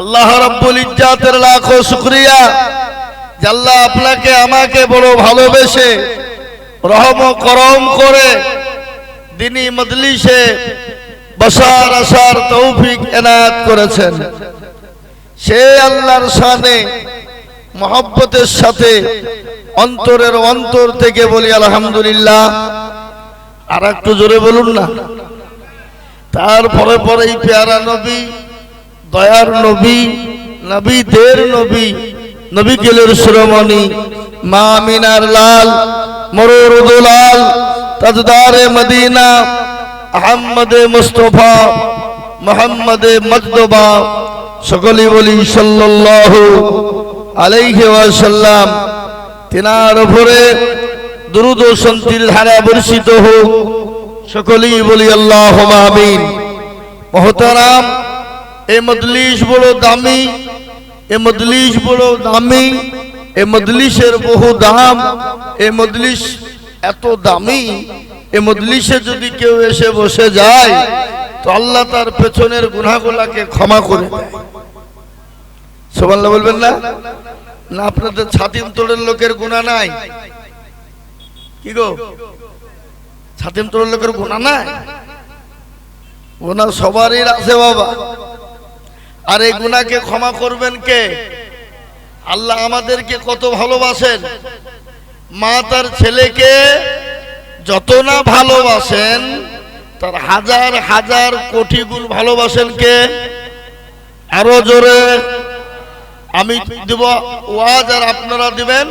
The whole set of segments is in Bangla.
আল্লাহ রব্বুল ইজ্জাতের লাখো শুক্রিয়া আল্লাহ আপনাকে, আমাকে বড় ভালোবেসে, রহম করম করে দিনী মজলিসে বসার, আসার তৌফিক এনায়াত করেছেন। সে আল্লাহর সানে মহব্বতের সাথে, অন্তরের অন্তর থেকে বলি আলহামদুলিল্লাহ। আর একটু জোরে বলুন না। তারপরে পরে এই পেয়ারা নবী দয়ার নবী, নবীদের নবী নবী গেলের শিরোমণি মা মিনার লাল মরুরুদুলাল তাজদারে মদিনা, আহম্মদে মুস্তফা, মোহাম্মদে মজদবা সকলেই বলি সাল্লাল্লাহু আলাইহি ওয়াসাল্লাম। তিনার উপরে দুরুদ ও শান্তির ধারা বর্ষিত হোক, সকলেই বলি আল্লাহ আমিন। মহতারাম এ মজলিস বড় দামি, এ মজলিস বড় দামি, এ মজলিসের বহু দাম, এ মজলিস এত দামি, এ মজলিসে যদি কেউ এসে বসে যায়, তো আল্লাহ তার পেছনের গুনাহগুলাকে ক্ষমা করে দেয়। সোমাল্লা বলবেন না? না, আপনাদের ছাতিম তোড়ের লোকের গুণা নাই। কি গো? ছাতিম তোড়ের লোকের গুণা নাই? গুণা সবারই আছে বাবা। আর এই গুণাকে ক্ষমা করবেন কে? আল্লাহ আমাদেরকে কত ভালোবাসেন। মা তার ছেলেকে যত না ভালোবাসেন, তার হাজার হাজার কোটি গুণ ভালোবাসেন কে? আরও জোরে। আমি দিব ওয়াজ আর আপনারা দিবেন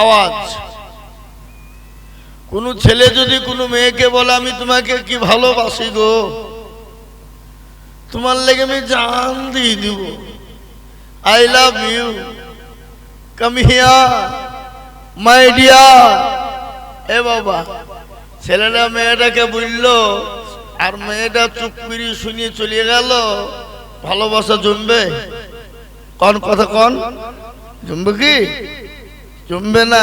আওয়াজ। কোন ছেলে যদি কোনো মেয়েকে বলে, আমি তোমাকে কি ভালোবাসি গো? তোমার লেগে আমি জান দিয়ে দিব। I love you come here my dear এ বাবা, ছেলেটা মেয়েটাকে বলল, আর মেয়েটা চুপ করে শুনিয়ে চলে গেল। ভালোবাসা জমবে? কন কথা কন। জমবে কি? জমবে না।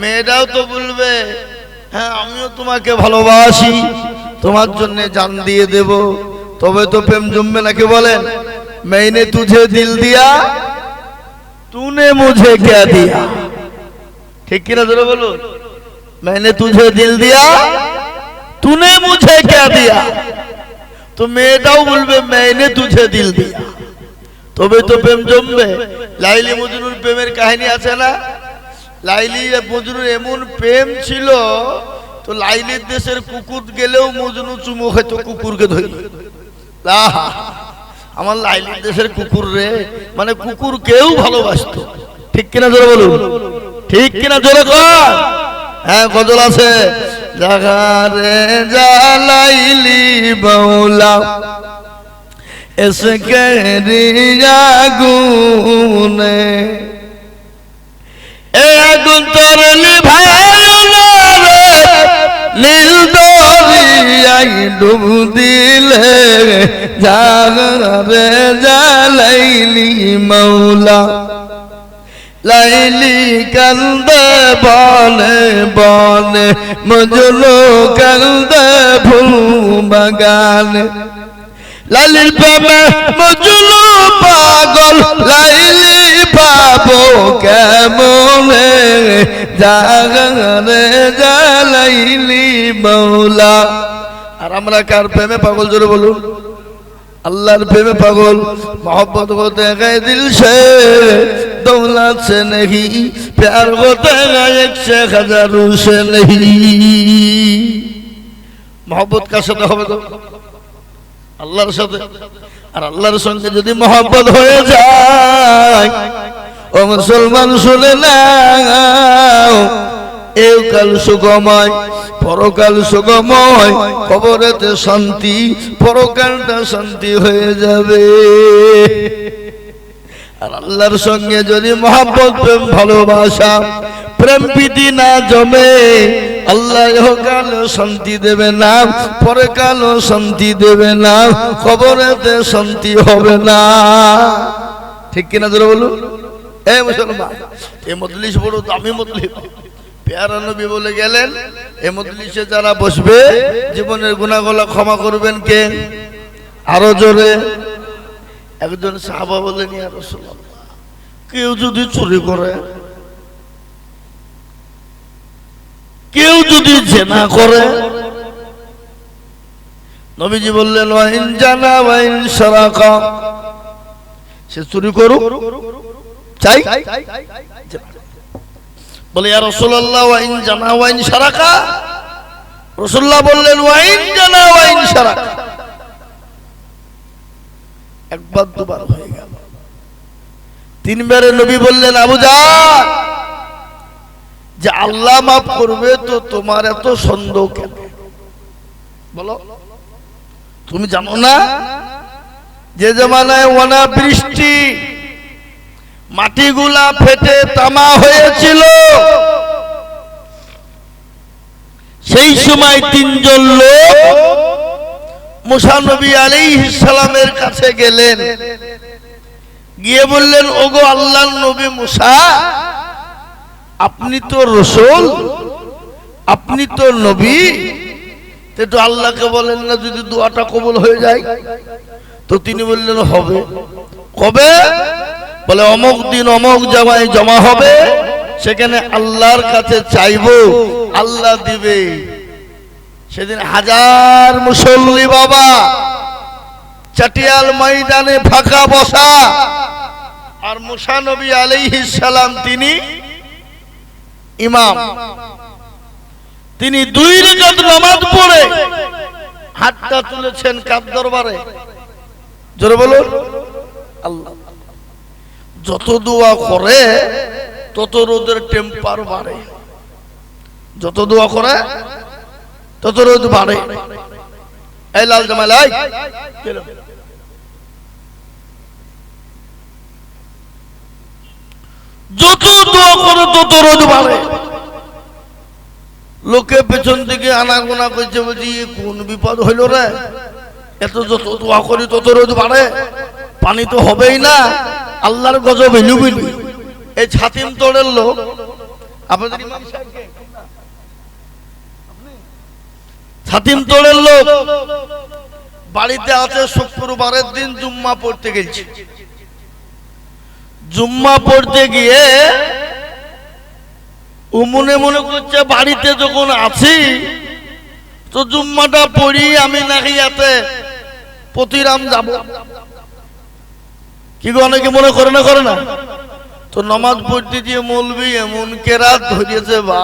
মেয়েটাও তো বলবে হ্যাঁ আমিও তোমাকে ভালোবাসি। তোমার জন্য জান দিয়ে দেব। তবে তো প্রেম জমবে নাকি বলেন? মেইনে তুঝে দিল দিয়া, তুনে মুঝে কে দিয়া। ঠিক কিনা ধরে বলুন? মেইনে তুঝে দিল দিয়া, তুনে মুঝে কে দিয়া। তো মেয়েটাও বলবে, মেইনে তুঝে দিল দিয়া। তবে তো প্রেম জমবে। লাইলি মজনুর প্রেমের কাহিনী আছে না? লাইলি মজনুর এমন প্রেম ছিল, তো লাইলির দেশের কুকুর গেলেও মজনু চুমু হয়তো কুকুরকে ধরে আমার লাইলির দেশের কুকুর রে। মানে কুকুর কেউ ভালোবাসতো। ঠিক কিনা জোরে বলুন? ঠিক কিনা জোরে হ্যাঁ গজল আছে। জাগারে আগুন তোর দরিয়াই ডুব দিলে জাগরে জালাইলি মৌলা। লাইলি কান্দে বনে বনে মজলো কান্দে ফুল বাগানে লালির প্রেমে মজুলু পাগল, লাইলি পাবো কেমনে? জাগরে জালাইলি মৌলা। আর আমরা কার প্রেমে পাগল জোরে বলুন? আল্লাহর প্রেমে পাগল। মহব্বত করতে গায়ে দিল সে, দৌলত সে নেহি, প্যার করতে গায়ে এক শেখ হাজার সে নেহি। মহব্বত কার সাথে হবে তো? আল্লাহর সাথে। আর আল্লাহর সঙ্গে যদি মহব্বত হয়ে যায়, ও মুসলমান শুনে নাও, এও কাল সুগময় পরকাল সুগময়, কবরেতে শান্তি পরকালটা শান্তি হয়ে যাবে। আর আল্লাহর সঙ্গে যদি মহাব্বত, প্রেম, ভালোবাসা, প্রেম প্রীতি না জমে, আল্লাহ কালো শান্তি দেবে না, পরে কালো শান্তি দেবে না, কবরেতে শান্তি হবে না। ঠিক কিনা ধরে বলুন? এ মুসলমান, এ মজলিস বড় দামি মজলিস পেয়ারা নবী বলে গেলেন, এ মজলিসে যারা বসবে, জীবনের গুণাগুলা ক্ষমা করবেন কে? আরও জোরে। একজন সাহাবা রাসূলুল্লাহ, কেউ যদি চুরি করে, কেউ যদি জেনা করে, নবীজি বললেন, ওয়াইন জানা, ওয়াইন সারাকা, সে চুরি করুক, চাই? বলে রাসূলুল্লাহ ওয়াইন জানা ওয়াইন সারাকা রাসূলুল্লাহ বললেন ওয়াইন জানা ওয়াইন সারাকা একবার দুবার হয়ে গেল। তিনবারে নবী বললেন, আবু জান যে আল্লাহ মাফ করবে তো তোমার এত সন্দেহ কেন? বলো, তুমি জানো না যে জমানায় ওনা বৃষ্টি মাটিগুলা ফেটে তামা হয়েছিল। সেই সময় তিনজন লোক মুসা নবী আলাইহিস সালামের কাছে গেলেন। গিয়ে বললেন, ওগো আল্লাহর নবী মুসা, আপনি তো রসুল, আপনি তো নবী। তো আল্লাহকে বলেন না যদি দোয়াটা কবল হয়ে যায়? তো তিনি বললেন, হবে। কবে? বলে, অমুক দিন অমুক জামায় জমা হবে, সেখানে আল্লাহর কাছে চাইব, আল্লাহ দিবে। সেদিন হাজার মুসল্লি বাবা চাটিয়াল ময়দানে ফাঁকা বসা, আর মুসা নবী আলাইহিস সালাম তিনি ইমাম। তিনি দুই রেখাত নামাজ পড়ে হাতটা তুলেছেন কাপ দরবারে জোরে বলুন, আল্লাহ। যত দোয়া করে, তত রোদের টেম্পার বাড়ে। যত দোয়া করে, তত রোদ বাড়ে। এই লাল জামাল যত দোয়া করে, তত রোদ বাড়ে। লোকে পেছন থেকে আনাগোনা করছে, বলছি কোন বিপদ হইল রে? এত যত দোয়া করি, তত রোদ বাড়ে। পানি তো হবেই না। আল্লাহর গজব এই ছাতিম তোড়ের লোক। আপনাদের ইমাম সাহেবকে ছাতিম তোড়ের লোক। বাড়িতে আছে শুক্রবারের দিন জুম্মা পড়তে গেছি। জুম্মা পড়তে গিয়ে ও মনে মনে করছে, বাড়িতে যখন আছি, তো জুম্মাটা পড়ি আমি নাকি ইয়াতে প্রতিরাম যাব? কি গো অনেকে মনে করে না করে না। তো নমাজ পড়তে গিয়ে মলবি এমন কেরাত ধরিয়েছে বা।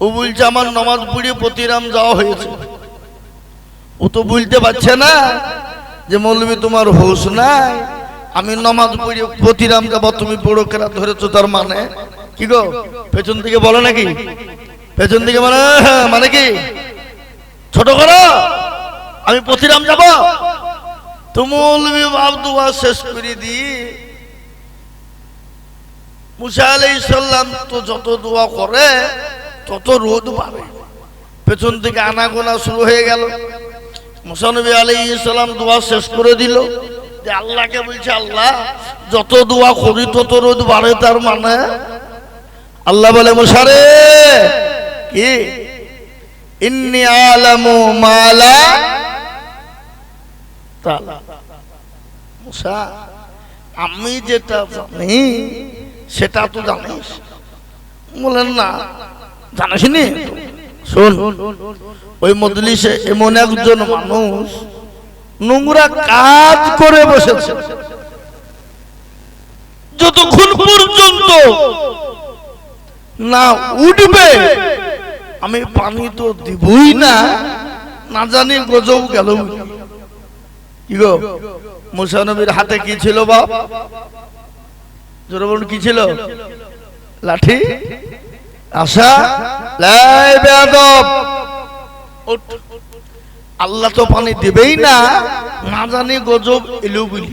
ও বলছে আমার নমাজ পড়িয়ে প্রতিরাম যাওয়া হয়েছে। ও তো বুঝতে পারছে না যে মৌলবী তোমার হোস নাই। আমি নমাজ পড়ি প্রতিরাম যাব তুমি বড় কেরাত ধরেছো তার মানে? কি গো? পেছন থেকে বলো নাকি? পেছন থেকে মানে হ্যাঁ, মানে কি? ছোট করো। আমি প্রতিরাম যাব? তো মৌলবী দোয়া শেষ করে দি মুসা আলাইহিস সালাম তো যত দোয়া করে, তত রোদ বাড়ে। পেছন থেকে আনাগোনা শুরু হয়ে গেল। মুসানবী আলী ইসলাম দোয়া শেষ করে দিল। যে আল্লাহকে বলছে, আল্লাহ, যত দোয়া করি, তত রোদ বাড়ে তার মানে? আল্লাহ বলে মুসারে কি? ইন্নি আলামু মালা আমি যেটা জানি, সেটা তো জানিস? বলেন না, জানিসনি? শোন, ওই মজলিসে এমন একজন মানুষ নোংরা কাজ করে বসেছে। যতক্ষণ পর্যন্ত না উঠবে, আমি পানি তো দিবই না না জানি গজব গেল কি গো? মুসানবীর হাতে কি ছিল বাপ? কি ছিল? লাঠি? আশা। আল্লাহ তো পানি দেবেই না। না জানি গজব এলো বলি।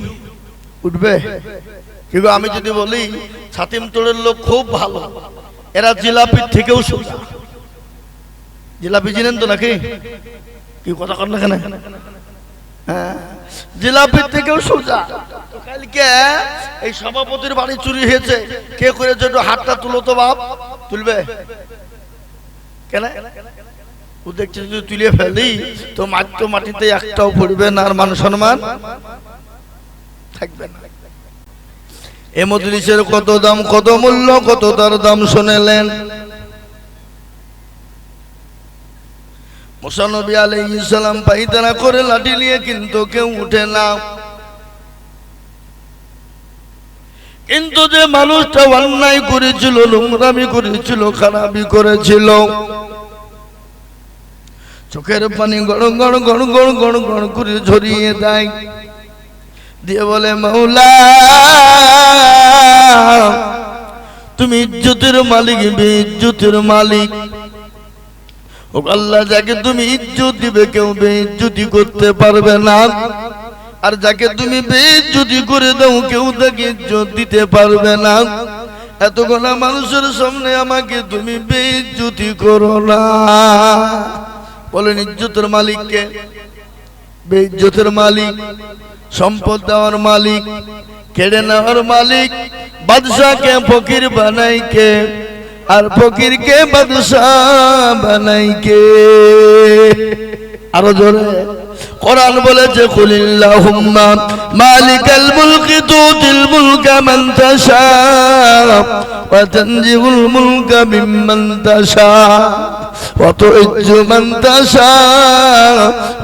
উঠবে? কিন্তু আমি যদি বলি, ছাতিম তোড়ের লোক খুব ভালো। এরা জিলাপির থেকেও সোজা। জিলাপি চিনেন তো নাকি? কি কথা কর না জিলাপির থেকেও সোজা। কালকে এই সভাপতির বাড়ি চুরি হয়েছে। কে করেছে একটু হাতটা তুলো তো বাপ। তুলবে? কেন? ও দেখছে যদি তুলে ফেলি, তো মাটি মাটিতে একটাও পড়বে না, আর মান সম্মান থাকবে না। এ মজলিসের কত দাম, কত মূল্য, কত তার দাম শুনেলেন। মোসানবী পাইতারা করে লাঠি নিয়ে কিন্তু কেউ উঠে না। কিন্তু যে মানুষটা অন্যায় করেছিল, নোংরামি করেছিল খারাপি করেছিল। চোখের পানি গড় গড় গড় গড় গড় গড় করে ঝরিয়ে দেয়। দিয়ে বলে, মৌলা, তুমি ইজ্জতের মালিক, বেইজ্জতের মালিক। ও আল্লাহ, যাকে তুমি ইজ্জত দিবে, কেউ বেইজ্জতি করতে পারবে না। আর যাকে তুমি বেইজ্জতি করে দাও, কেউ তাকে ইজ্জত দিতে পারবে না। এত এতগুলা মানুষের সামনে আমাকে তুমি বেইজ্জতি করো না। বলেন, ইজ্জতের মালিককে বেইজ্জতের মালিক, সম্পদ দেওয়ার মালিক, কেড়ে নেওয়ার মালিক, বাদশাকে, ফকির বানাই কে আর ফকিরকে বাদশাহ বানাই কে? আরও জোরে। কোরআন বলেছে, কুলিল্লাহুম্মা মালিকাল মুলকি তুতিল মুলকা মান তাশা ওয়া তানজিউল মুলকা মিম্মান তাশা। তাশা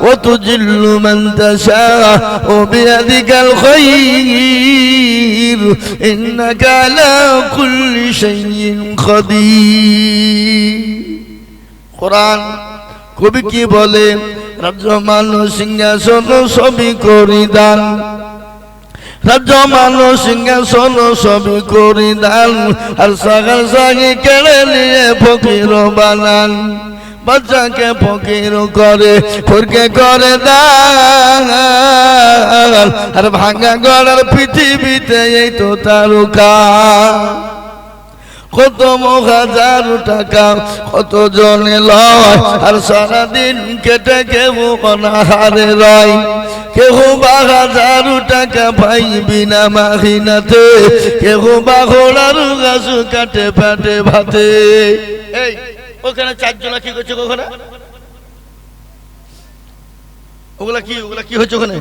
ওয়া তুজিল্লু মান তাশা ওয়া বিয়াদিকাল খায়র ইন্নাকা আলা কুল্লি শাইইন কাদির কোরআন কবি কি বলে? রাজ্যমান সিংহাসন সবই করি দান রাজ্যমান সিংহাসন সবই করি দান, আর সাগার সাগে কেড়ে নিয়ে ফকির বানান। বাচ্চাকে ফকির করে ফুরকে করে দান। আর ভাঙা গড়ার পৃথিবীতে এই তো তারকা। কত হাজার টাকা, কত জনে লয়, আর সারাদিন কেটে কেউ অনাহারে রয়। কেউ বা হাজার টাকা পাই বিনা মাহিনাতে, কেউ বা ঘোড়ার গাছ কাটে পাটে ভাতে। এই, ওখানে চারজনা কি করছে ওখানে ওগুলা কি ওগুলা কি হচ্ছে ওখানে?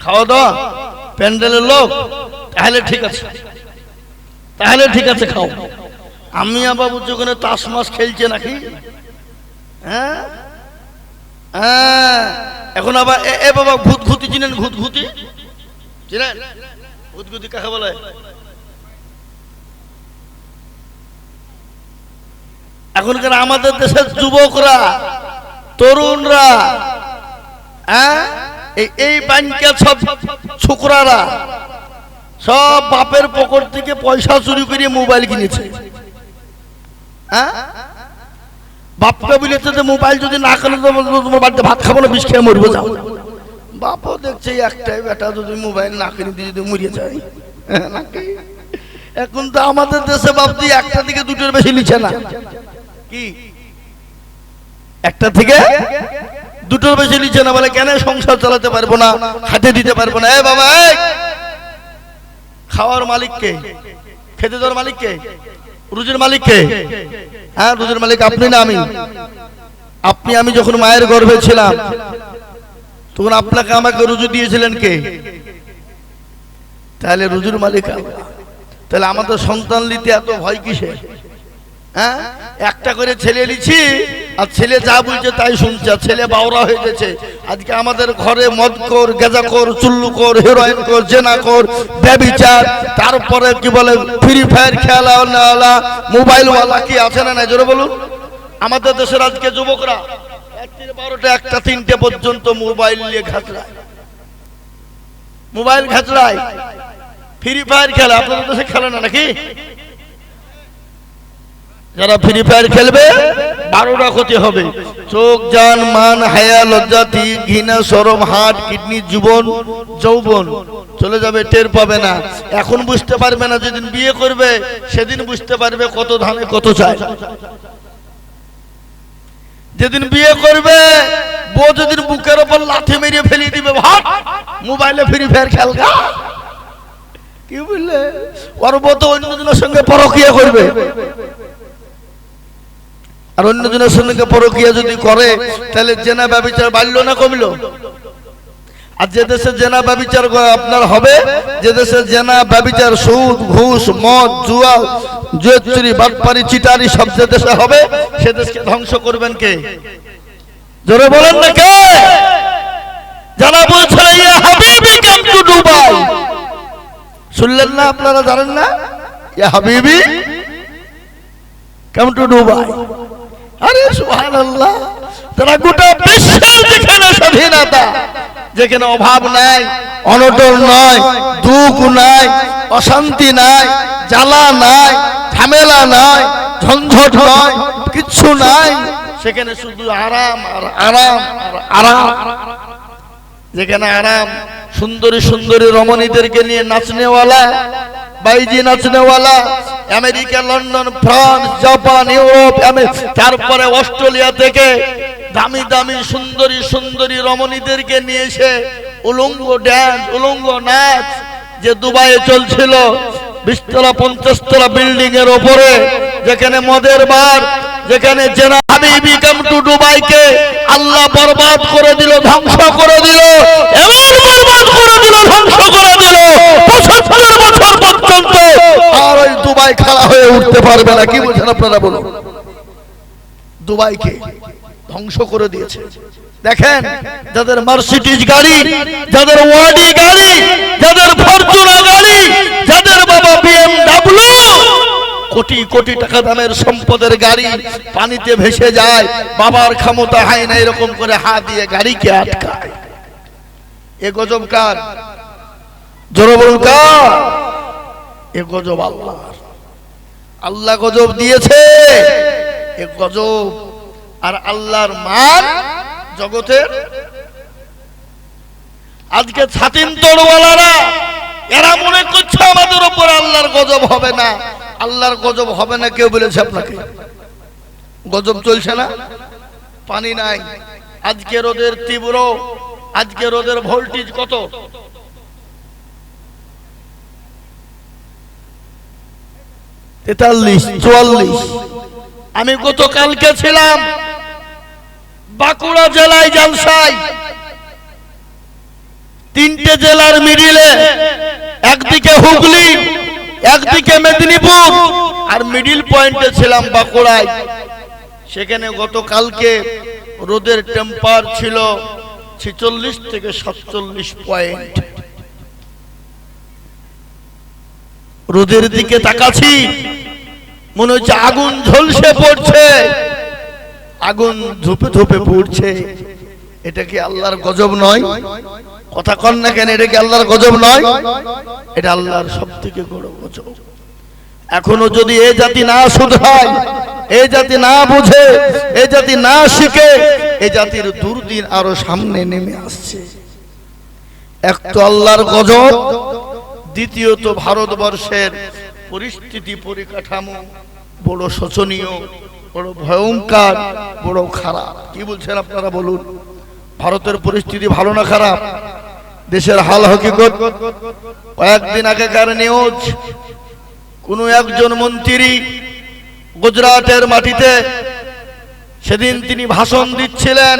খাওয়া দাওয়া প্যান্ডেলের লোক, তাহলে ঠিক আছে। তাহলে ঠিক আছে, খাও। আমি আবার বুঝছি ওখানে তাস মাস খেলছে নাকি? হ্যাঁ? হ্যাঁ। এখন আবার এ- বাবা ভূত ঘুতি চিনেন ভূত ঘুতি চিনেন? ভূত ঘুতি কাকে বলে? এখনকার আমাদের দেশের যুবকরা, তরুণরা হ্যাঁ? এই ব্যাংকের সব ছোকরারা সব বাপের পকর থেকে পয়সা চুরি করে মোবাইল কিনেছে। হ্যাঁ বাপকে বলেছে যে মোবাইল যদি না কেন তোমার বাড়িতে ভাত খাব না বিষ খেয়ে মরবো যাও। বাপও দেখছে একটাই বেটা যদি মোবাইল না কিনে দিয়ে যদি মরিয়ে যায়। হ্যাঁ, এখন তো আমাদের দেশে বাপ দিয়ে একটা থেকে দুটোর বেশি নিচ্ছে না। কি? একটা থেকে দুটোর বেশি নিচ্ছে না বলে কেন সংসার চালাতে পারব না? হাতে দিতে পারব না। এ বাবা! খাওয়ার মালিককে খেতে দেওয়ার মালিককে রুজির মালিককে হ্যাঁ রুজির মালিক আপনি না আমি? আপনি, আমি যখন মায়ের গর্ভে ছিলাম, তখন আপনাকে আমাকে রুজু দিয়েছিলেন কে? তাহলে রুজুর মালিক তাহলে আমাদের সন্তান নিতে এত ভয় কিসে হ্যাঁ? একটা করে ছেলে নিচ্ছি আর ছেলে যা বলছে তাই শুনছে, আর ছেলে বাউরা হয়ে গেছে। আজকে আমাদের ঘরে মদ কর গেজা কর চুল্লু কর হেরোইন কর জেনা কর ব্যবিচার, তারপরে কি বলে ফ্রি ফায়ার খেলা মোবাইলওয়ালা কি আছে না না জোরে বলুন। আমাদের দেশের আজকে যুবকরা বারোটা একটা, তিনটে পর্যন্ত মোবাইল নিয়ে ঘাতরায় মোবাইল ঘাতরায় ফ্রি ফায়ার খেলা, আপনাদের দেশে খেলে না নাকি? যারা ফ্রি ফায়ার খেলবে বারোটা ক্ষতি হবে। চোখ, জান, মান, হায়া লজ্জাতি ঘৃণা, সরম, হাট, কিডনি, জীবন, যৌবন। চলে যাবে, টের পাবে না। এখন বুঝতে পারবে না যেদিন বিয়ে করবে, সেদিন বুঝতে পারবে কত ধানে কত চায় যেদিন বিয়ে করবে, বউ যেদিন বুকের ওপর লাথি মেরিয়ে ফেলিয়ে দিবে ভাত মোবাইলে ফ্রি ফায়ার খেলগা কি বুঝলে ওর বউ তো অন্যজনের সঙ্গে পরকিয়া করবে। আর অন্যজনের সঙ্গে পরকিয়া যদি করে, তাহলে জেনা ব্যবচার বাড়লো না কমলো? আর যে দেশে জেনা ব্যবচার আপনার হবে, যে দেশে জেনা ব্যবচার সুদ, ঘুষ, মদ জুয়া জুয়েচুরি বাটপারি, চিটারি সব যে দেশে হবে, সে দেশকে ধ্বংস করবেন কে? জোরে বলেন না কে? যারা বলছিল ইয়া টু শুনলেন না আপনারা জানেন না? হাবিবি কাম টু দুবাই আরে সুবহানাল্লাহ, তারা গোটা বিশ্বের যেখানে স্বাধীনতা, যেখানে অভাব নাই, অনটন নাই, দুঃখ নাই, অশান্তি নাই, জ্বালা নাই, ঝামেলা নাই, ঝঞ্ঝট নয় কিচ্ছু নাই, সেখানে শুধু আরাম আর আরাম আর আরাম। যেখানে আরাম, সুন্দরী সুন্দরী রমণীদেরকে নিয়ে নাচনেওয়ালা, বাইজি নাচনেওয়ালা, America, London, France, Japan, Europe তারপরে অস্ট্রেলিয়া থেকে দামি দামি সুন্দরী সুন্দরী রমণীদেরকে নিয়ে এসে উলঙ্গ ড্যান্স, উলঙ্গ নাচ যে দুবাইয়ে চলছিল বিশতলা পঞ্চাশতলা বিল্ডিং এর ওপরে, যেখানে মদের বার যেখানে জেনা হাবিবি কাম টু দুবাইকে আল্লাহ বরবাদ করে দিল, ধ্বংস করে দিল এমন বরবাদ করে দিল, ধ্বংস করে দিল। পঁচাত্তর বছর পর্যন্ত আর ওই দুবাই হয়ে উঠতে পারবে না। কি বলছেন আপনারা বলুন? দুবাইকে ধ্বংস করে দিয়েছে। দেখেন, যাদের মার্সিডিজ গাড়ি, যাদের ওয়াডি গাড়ি, যাদের ফরচুনা গাড়ি, যাদের বাবা বিএমডব্লিউ কোটি কোটি টাকা দামের সম্পদের গাড়ি পানিতে ভেসে যায়, বাবার ক্ষমতা হয় না, এরকম করে হাত দিয়ে গাড়িকে আটকায়। এ গজব কার? কার? এ গজব আল্লাহ আল্লাহ গজব দিয়েছে, এ গজব। আর আল্লাহর মান জগতের। আজকে ছাতিন তোড়ওয়ালারা এরা মনে করছে আমাদের উপর আল্লাহর গজব হবে না। আল্লাহর গজব হবে না কেউ বলেছে আপনাকে। গজব চলছে না? পানি নাই। আজকে রোদের তীব্র, আজকে রোদের ভোল্টেজ কত? তেতাল্লিশ, চুয়াল্লিশ। আমি গতকালকে ছিলাম বাঁকুড়া জেলায় জালসাই তিনটে জেলার মিডিলে একদিকে হুগলি একদিকে মেদিনীপুর আর মিডিল পয়েন্টে ছিলাম বাঁকুড়ায়। সেখানে গতকালকে রোদের টেম্পার ছিল ছেচল্লিশ থেকে সাতচল্লিশ পয়েন্ট রোদের দিকে তাকাছি মনে হচ্ছে আগুন ঝলসে পড়ছে। আগুন ধুপে ধুপে পড়ছে। এটা কি আল্লাহর গজব নয়? কথা কন না কেন, এটা কি আল্লাহর গজব নয়? এটা আল্লাহর সব থেকে বড় গজব। এখনও যদি এ জাতি না শুধরায়, এ জাতি না বুঝে, এ জাতি না শিখে, এ জাতির দুর্দিন আরও সামনে নেমে আসছে। এক তো আল্লাহর গজব দ্বিতীয়ত ভারতবর্ষের পরিস্থিতি পরিকাঠামো, বড় শোচনীয়, বড় ভয়ঙ্কর, বড় খারাপ। কি বলছেন আপনারা বলুন? ভারতের পরিস্থিতি ভালো না খারাপ? দেশের হাল হকিকত। কয়েকদিন আগেকার নিউজ কোন একজন মন্ত্রী গুজরাটের মাটিতে সেদিন তিনি ভাষণ দিচ্ছিলেন।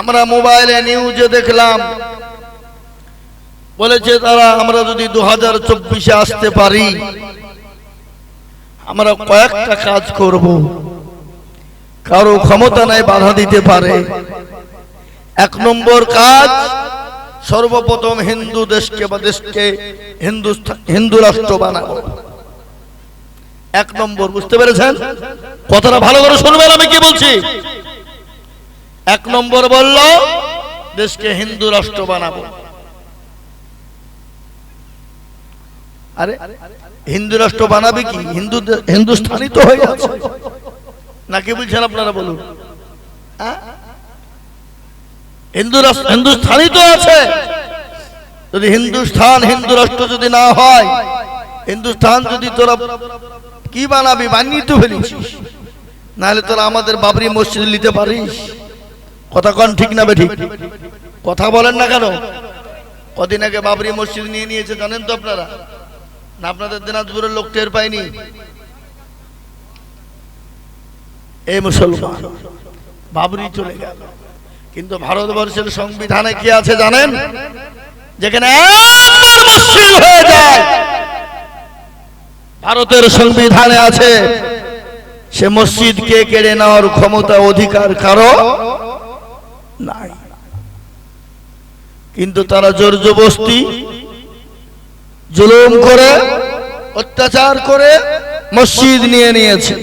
আমরা মোবাইলে নিউজে দেখলাম, বলেছে তারা, আমরা যদি দু হাজার চব্বিশে আসতে পারি, আমরা কয়েকটা কাজ করব। কারও ক্ষমতা নাই, বাধা দিতে পারে। এক নম্বর কাজ সর্বপ্রথম হিন্দু দেশকে বা দেশকে হিন্দুস্থান হিন্দু রাষ্ট্র বানাবো। এক নম্বর, বুঝতে পেরেছেন? কথাটা ভালো করে শুনবেন, আমি কি বলছি? এক নম্বর বলল, দেশকে হিন্দু রাষ্ট্র বানাবো। আরে, হিন্দু রাষ্ট্র বানাবে কি? হিন্দু হিন্দুস্থানি তো হয়ে যাচ্ছে নাকি বলছেন আপনারা বলুন? হ্যাঁ? হিন্দু রাষ্ট্র হিন্দুস্থানি তো আছে। যদি হিন্দুস্থান হিন্দু রাষ্ট্র যদি না হয়, হিন্দুস্থান যদি তোরা কি বানাবি? বানিয়ে তো ফেলিছিস নাহলে তোরা আমাদের বাবরি মসজিদ নিতে পারিস। কথা কন ঠিক না ঠিক কথা বলেন না কেন? কদিন আগে বাবরি মসজিদ নিয়ে নিয়েছে, জানেন তো আপনারা? না আপনাদের দিনাজপুরের লোক টের পায়নি? এই মুসলমান, বাবরি চলে গেল। কিন্তু ভারতবর্ষের সংবিধানে কি আছে জানেন? যেখানে হয়ে যায়। ভারতের সংবিধানে আছে, সে মসজিদকে কেড়ে নেওয়ার ক্ষমতা, অধিকার কারও নাই। কিন্তু তারা জোর জবস্তি জুলুম করে, অত্যাচার করে মসজিদ নিয়ে নিয়েছে।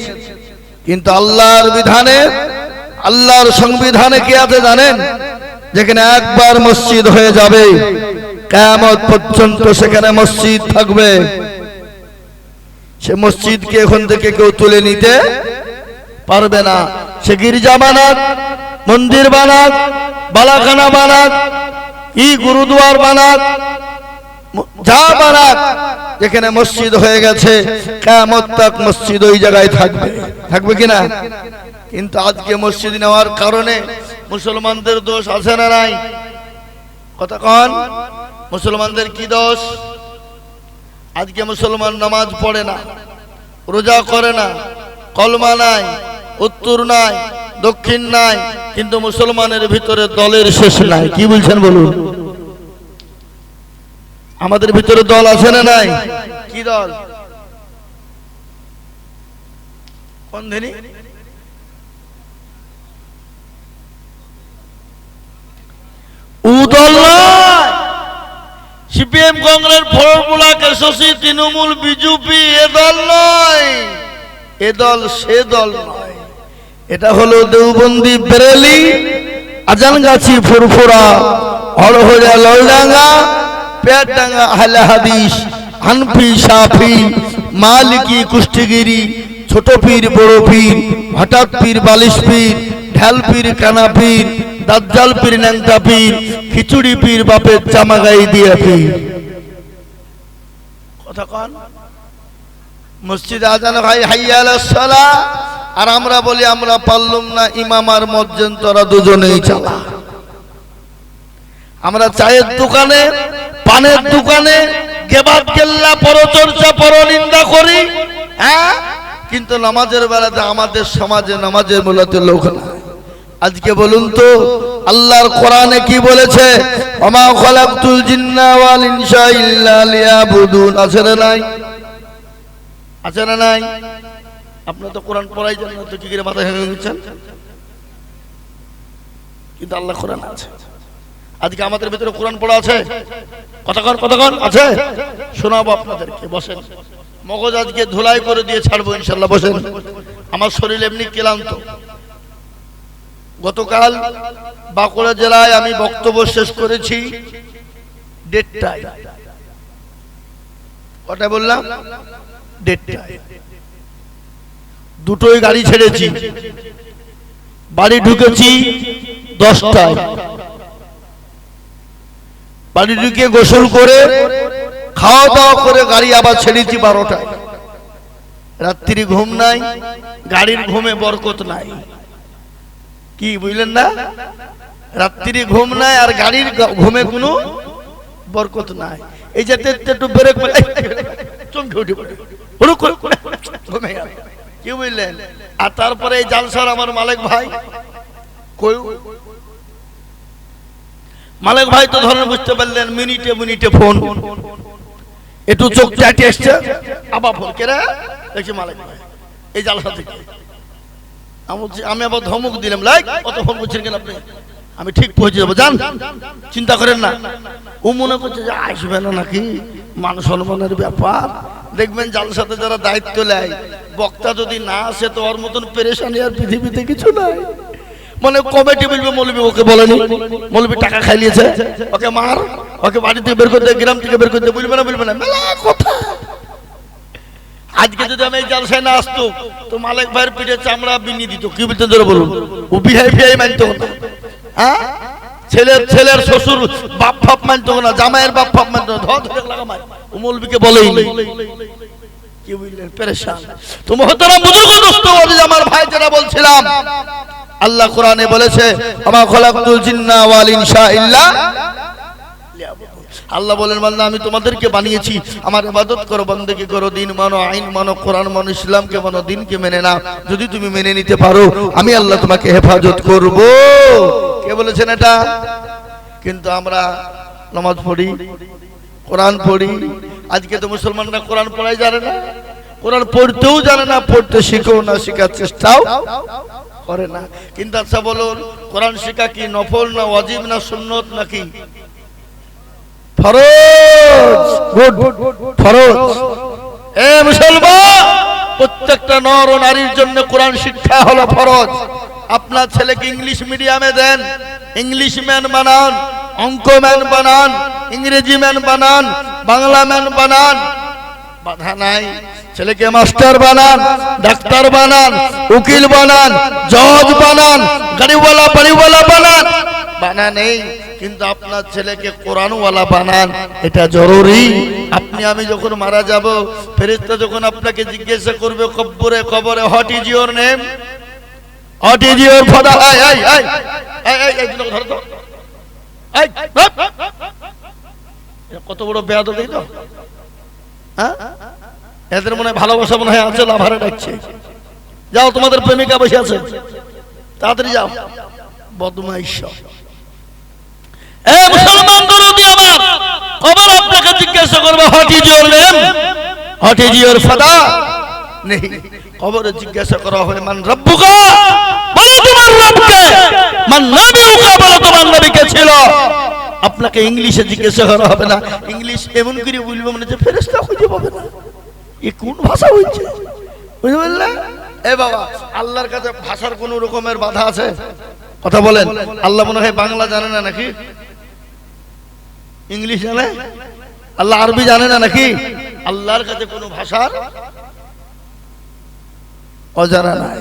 কিন্তু আল্লাহর বিধানে আল্লাহর সংবিধানে কি আছে জানেন? যেখানে একবার মসজিদ হয়ে যাবে কেমত পর্যন্ত সেখানে মসজিদ থাকবে। সে মসজিদকে এখন থেকে কেউ তুলে নিতে পারবে না। সে গির্জা বানাক, মন্দির বানাক, বালাখানা বানাক, ই গুরুদুয়ার বানাক, যা বানাক, যেখানে মসজিদ হয়ে গেছে কেমত তাক মসজিদ ওই জায়গায় থাকবে। থাকবে কিনা কিন্তু আজকে মসজিদ নেওয়ার কারণে মুসলমানদের দোষ আছে না নাই? কথা কন। মুসলমানদের কি দোষ? আজকে মুসলমান নামাজ পড়ে না, রোজা করে না, কলমা নাই, উত্তর নাই, দক্ষিণ নাই, কিন্তু মুসলমানের ভিতরে দলের শেষ নাই। কি বলছেন বলুন? আমাদের ভিতরে দল আছে না নাই? কি দল? কোন ধিনী উদল নয়। সিপিএম কংগ্রেস ফর্মুলা কেশসী তৃণমূল, বিজেপি, এ দল নয়। এ দল, সে দল নয়। এটা হলো দেওবন্দি বেরেলি, আজানগাছি ফুরফুরা হরহরিয়া ললডাঙ্গা, পেয়ারডাঙ্গা আহলে হাদিস হানফি, সাফি, মালিকি, কুষ্টিগিরি ছোট পীর বড় পীর হঠাৎ পীর বালিশ পীর ঢাল পীর কানা পীর দাজ্জাল পীর ন্যাংটা পীর, খিচুড়ি পীর বাপের জামাগাই দিয়ে পীর। কথা কন। মসজিদে আজান ভাই হাইয়া আলাস সালা। আর আমরা বলি, আমরা পারলাম না, ইমাম আর মজ্জেন তোরা দুজনেই চালা। আমরা চায়ের দোকানে, পানের দোকানে, গেবাদ কেল্লা পরচর্চা, পরনিন্দা করি হ্যাঁ? কিন্তু নামাজের বেলাতে আমাদের সমাজে নামাজের মূলত লোক না আজকে বলুন তো, আল্লাহর কোরআনে কি বলেছে? ওমা খলাকতুল জিন্না ওয়াল ইনসা ইল্লা লিয়াবুদুন। আছে না নাই? আছে না নাই? আপনার তো কোরআন পড়াই জানেন তো কি করে মাথা ভেঙে দিচ্ছেন কিন্তু আল্লাহ কোরআন আছে। আজকে আমাদের ভিতরে কোরআন পড়া আছে? কতক্ষণ কতক্ষণ আছে? শোনাবো আপনাদেরকে, বসেন। মগজ আজকে ধুলাই করে দিয়ে ছাড়বো ইনশাল্লাহ, বসেন। আমার শরীর এমনি ক্লান্ত। গতকাল বাঁকুড়া জেলায় আমি বক্তব্য শেষ করেছি দেড়টায়। কটায় বললাম? দেড়টায়। দুটোই গাড়ি ছেড়েছি। বাড়ি ঢুকেছি দশটায়। বাড়ি ঢুকে গোসল করে খাওয়া দাওয়া করে গাড়ি আবার ছেড়েছি বারোটায়। রাত্রি ঘুম নাই, গাড়ির ঘুমে বরকত নাই। কি বুঝলেন না? রাত্রি ঘুম নাই আর গাড়ির ঘুমে কোনো বরকত নাই। এই যাতে একটু মারে, চমকে উঠে। ঘুমে কি বুঝলেন? আর তারপরে এই জালসার আমার মালিক ভাই। কই? মালিক ভাই তো ধরেন বুঝতে পারলেন মিনিটে মিনিটে ফোন। একটু চোখ চাটি এসছে আবার ফোন। কেরা দেখছি মালিক ভাই। এই জালসা থেকে আমি আবার ধমক দিলাম, লাইক কত ফোন করছেন কেন আপনি? আমি ঠিক পৌঁছে যাব, যান। চিন্তা করেন না। ও মনে করছে যে আসবে না নাকি? মান সম্মানের ব্যাপার। দেখবেন জাল সাথে যারা দায়িত্ব নেয়, বক্তা যদি না আসে তো ওর মতন পেরেশানি আর পৃথিবীতে কিছু নাই। মানে কমিটি বলবে মৌলবী ওকে বলেনি? মৌলবী টাকা খাইলিয়েছে ওকে মার? ওকে বাড়ি থেকে বের করতে গ্রাম থেকে বের করতে বলবে না বলবে না। মেলা কথা। আজকে যদি আমি জালসায় না আসতো, তো মালিক ভাইয়ের পিঠে চামড়া বিনি দিত। কি বলতেন ধরে বলুন? ও বিহাই ফিহাই মানতো হ্যাঁ? ছেলের ছেলের শ্বশুর বাপ ফাপ মানতো না, জামাইয়ের বাপ ফাপ মানতো না। ধর ধরে লাগা মার। ও মৌলবীকে বলেই। কি বুঝলেন পেরেশান। তো মহতারাম বুজুর্গ দোস্ত আমি আমার ভাই যারা বলছিলাম। আল্লাহ কোরআনে বলেছে, আমা খলাকতুল জিন্না ওয়াল ইনসা ইল্লা। আল্লাহ বলেন, বান্দা, আমি তোমাদেরকে বানিয়েছি। আমার ইবাদত করো বন্দেকে করো, দিন মানো, আইন মানো, কোরআন মানো, ইসলামকে মানো, দিনকে মেনে না যদি তুমি মেনে নিতে পারো, আমি আল্লাহ তোমাকে হেফাজত করব। কে বলেছেন এটা? কিন্তু আমরা নামাজ পড়ি, কোরআন পড়ি। আজকে তো মুসলমানরা কোরআন পড়াই জানে না। কোরআন পড়তেও জানে না, পড়তে শিখেও না, শেখার চেষ্টাও করে না। কিন্তু আচ্ছা বলুন, কোরআন শেখা কি নফল না ওয়াজিব না সুন্নত নাকি? ফরজ। গুড ফরজ। এ মুসলমান প্রত্যেকটা নর ও নারীর জন্য কোরআন শিক্ষা হলো ফরজ। আপনার ছেলেকে ইংলিশ মিডিয়ামে দেন ইংলিশ ম্যান বানান অঙ্ক ম্যান বানান ইংরেজি ম্যান বানান বাংলা ম্যান বানান। বাধা নাই। ছেলেকে মাস্টার বানান ডাক্তার বানান উকিল বানান জজ বানান গাড়িওয়ালা বাড়িওয়ালা বানান। বানা নেই। কিন্তু আপনার ছেলেকে কোরআনওয়ালা বানান, এটা জরুরি। আপনি, আমি যখন মারা যাব, ফেরেশতা যখন আপনাকে জিজ্ঞাসা করবে, কব্বরে কবরে what is your name what is your father এই এই এই এই এই দুটো ধরো তো। এটা কত বড় বেয়াদ দেই তো? হ্যাঁ? এদের মনে ভালোবাসা মনে হয় আছে লাভারে ডাকছে। যাও, তোমাদের প্রেমিকা বসে আছে। তাড়াতাড়ি যাও। বদমাইশ। আপনাকে ইংলিশে জিজ্ঞাসা করা হবে না। ইংলিশ এমন করে বলবে মানে হচ্ছে ফেরেশতা খুঁজে পাবে না। এ কোন ভাষা হচ্ছে বুঝতে পারলে? এ বাবা, আল্লাহর কাছে ভাষার কোন রকমের বাধা আছে? কথা বলেন। আল্লাহ মনে হয় বাংলা জানে না নাকি? ইংলিশ জানে? আল্লাহ আরবি জানে না নাকি? আল্লাহর কাছে কোনো ভাষার অজানা নাই।